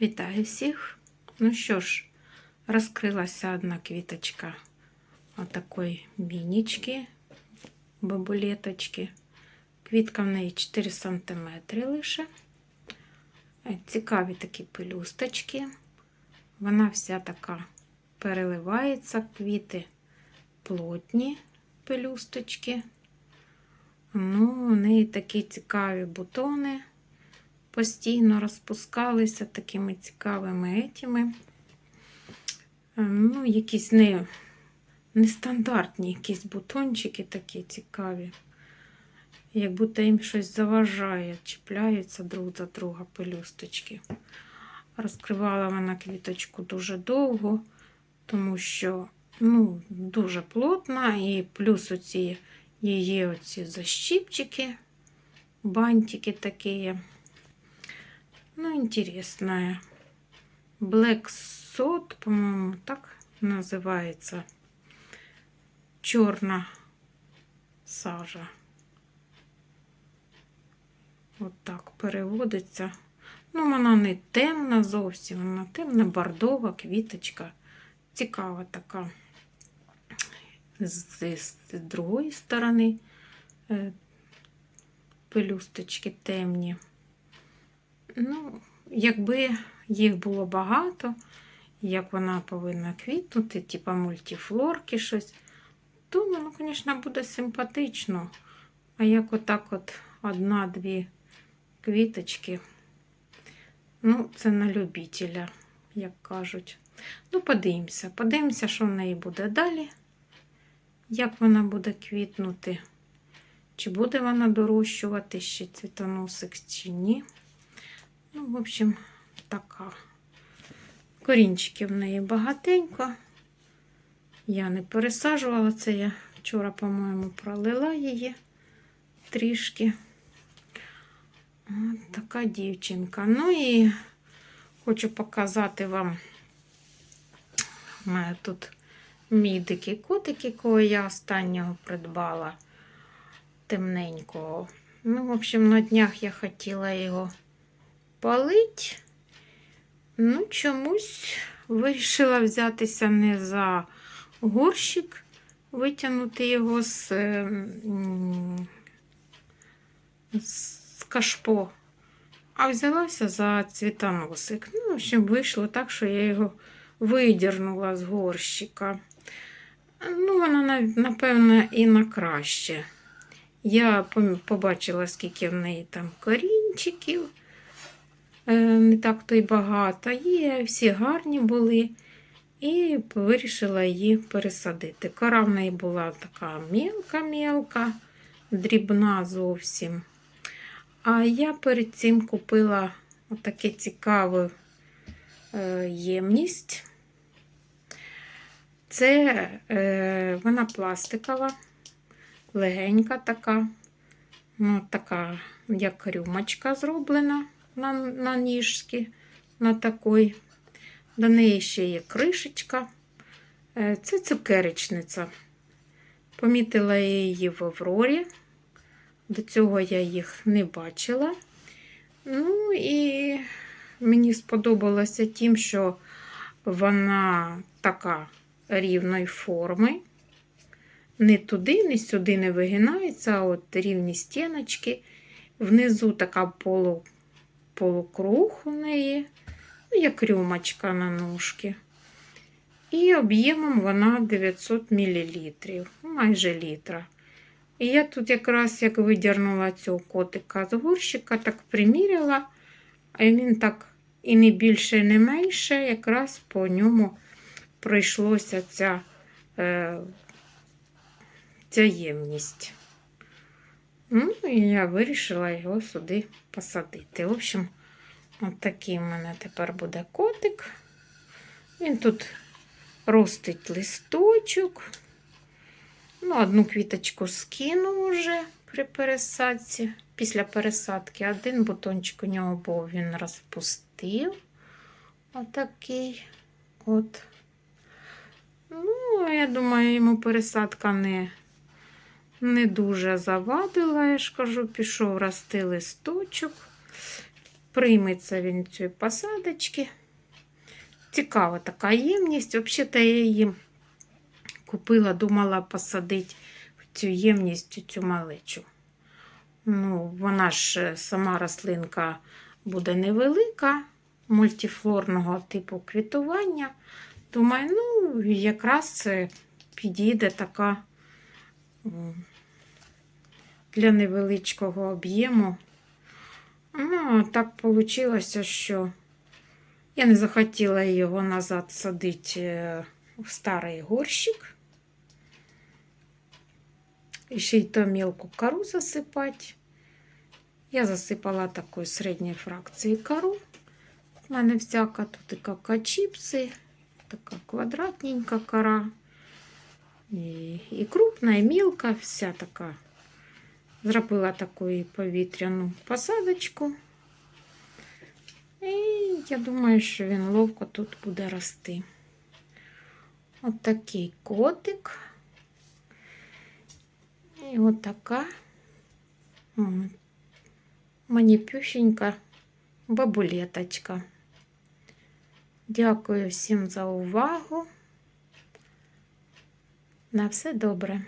Вітаю всіх. Ну що ж, розкрилася одна квіточка отакої мінічки, бабулеточки. Квітка в неї 4 см лише. Е, Цікаві такі пелюсточки. Вона вся така переливається, квіти плотні пелюсточки. Ну, у неї такі цікаві бутони постійно розпускалися такими цікавими етіми. Е, Ну, якісь не, нестандартні якісь бутончики такі цікаві. Як будто їм щось заважає, чіпляються друг за друга пелюсточки. Розкривала вона квіточку дуже довго, тому що ну, дуже плотна, і плюс оці її оці защіпчики, бантики такі. Ну, интересная. Black Sod, по-моему, так називається. Чорна сажа. От так переводиться. Ну, вона не темна зовсім, вона темна бордова квіточка. Цікава така. З, з другої сторони е, пелюсточки темні. Ну, якби їх було багато, як вона повинна квітнути, типа мультифлорки щось, то воно, звісно, буде симпатично. А як отак от одна-дві квіточки, ну, це на любителя, як кажуть. Ну, подивимося, подивимося, що в неї буде далі, як вона буде квітнути, чи буде вона дорощувати ще цвітоносик, чи ні. Ну, в общем, така. Корінчиків в неї багатенько. Я не пересаджувала це, я вчора, по-моєму, пролила її трішки. От така дівчинка. Ну і хочу показати вам. У мене тут мій дикий котик, якого я останнього придбала темненького. Ну, в общем, на днях я хотіла його палить. Ну, чомусь вирішила взятися не за горщик, витягнути його з, з кашпо, а взялася за цвітоносик. Ну, в общем, вийшло так, що я його видірнула з горщика. Ну, вона, напевно, і на краще. Я побачила, скільки в неї там корінчиків. Е, не так то й багато. Є, всі гарні були. І вирішила її пересадити. Кора в неї була така мілка-мілка, дрібна зовсім. А я перед цим купила отаке цікаву е, ємність. Це е, вона пластикова, легенька така, ну, така, як рюмочка зроблена на, на ніжки, на такой. До неї ще є кришечка. Е, Це цукеречниця. Помітила я її в Аврорі. До цього я їх не бачила. Ну і мені сподобалося тим, що вона така рівної форми. Не туди, не сюди не вигинається, а от рівні стіночки. Внизу така полу полукруг у неї, ну, як рюмочка на ножки. І об'ємом вона 900 мл, майже літра. І я тут якраз як видірнула цього котика з горщика, так приміряла, а він так і не більше, і не менше, якраз по ньому пройшлося ця, е, ця ємність. Ну, і я вирішила його сюди посадити. В общем, от в мене тепер буде котик. Він тут ростить листочок. Ну, одну квіточку скинув вже при пересадці. Після пересадки один бутончик у нього був, він розпустив. Отакий от. Ну, я думаю, йому пересадка не не дуже завадила, я ж кажу, пішов рости листочок. прийметься він цієї посадочки. Цікава така ємність. Взагалі-то я її купила, думала посадити в цю ємність цю малечу. Ну, вона ж е, сама рослинка буде невелика, мультифлорного типу квітування. Думаю, ну, якраз це підійде така для невеличкого об'єму. Ну, так вийшло, що я не захотіла його назад садити е, в старий горщик. І ще й то мілку кору засипати. Я засипала такої середньої фракції кору. У мене всяка тут і кака-чіпси, така квадратненька кора. І, крупна, і мілка, вся така. Зробила таку повітряну посадочку. І я думаю, що він ловко тут буде рости. От такий котик. І от така м, маніпюшенька бабулеточка. Дякую всім за увагу. На все добре.